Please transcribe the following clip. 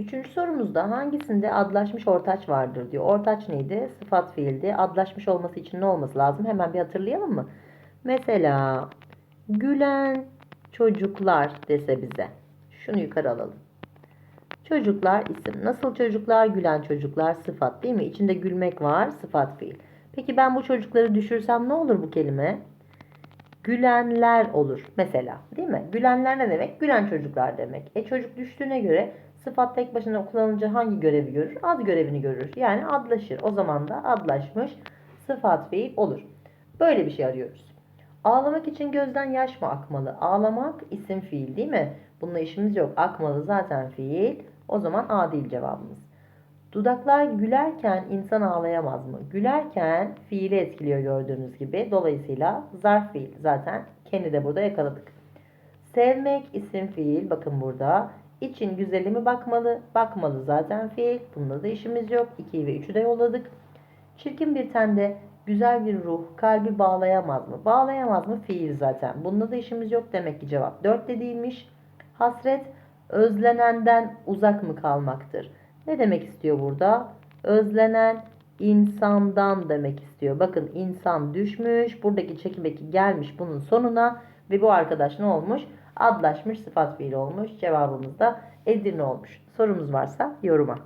Üçüncü sorumuzda hangisinde adlaşmış ortaç vardır diyor. Ortaç neydi? Sıfat fiildi. Adlaşmış olması için ne olması lazım? Hemen bir hatırlayalım mı? Mesela gülen çocuklar dese bize. Şunu yukarı alalım. Çocuklar isim. Nasıl çocuklar? Gülen çocuklar sıfat değil mi? İçinde gülmek var sıfat fiil. Peki ben bu çocukları düşürsem ne olur bu kelime? Gülenler olur mesela değil mi? Gülenler ne demek? Gülen çocuklar demek. E çocuk düştüğüne göre sıfat tek başına kullanınca hangi görevi görür? Ad görevini görür. Yani adlaşır. O zaman da adlaşmış sıfat fiil olur. Böyle bir şey arıyoruz. Ağlamak için gözden yaş mı akmalı? Ağlamak isim fiil değil mi? Bununla işimiz yok. Akmalı zaten fiil. O zaman A değil cevabımız. Dudaklar gülerken insan ağlayamaz mı? Gülerken fiili etkiliyor gördüğünüz gibi. Dolayısıyla zarf fiil. Zaten kendi de burada yakaladık. Sevmek isim fiil. Bakın burada. İçin güzeli mi bakmalı? Bakmalı zaten fiil. Bunda da işimiz yok. 2'yi ve 3'ü de yolladık. Çirkin bir tende güzel bir ruh kalbi bağlayamaz mı? Bağlayamaz mı? Fiil zaten. Bunda da işimiz yok. Demek ki cevap 4 de değilmiş. Hasret özlenenden uzak mı kalmaktır? Ne demek istiyor burada? Özlenen insandan demek istiyor. Bakın insan düşmüş. Buradaki çekim eki gelmiş bunun sonuna. Ve bu arkadaş ne olmuş? Adlaşmış sıfat fiili olmuş. Cevabımız da Edirne olmuş. Sorumuz varsa yoruma.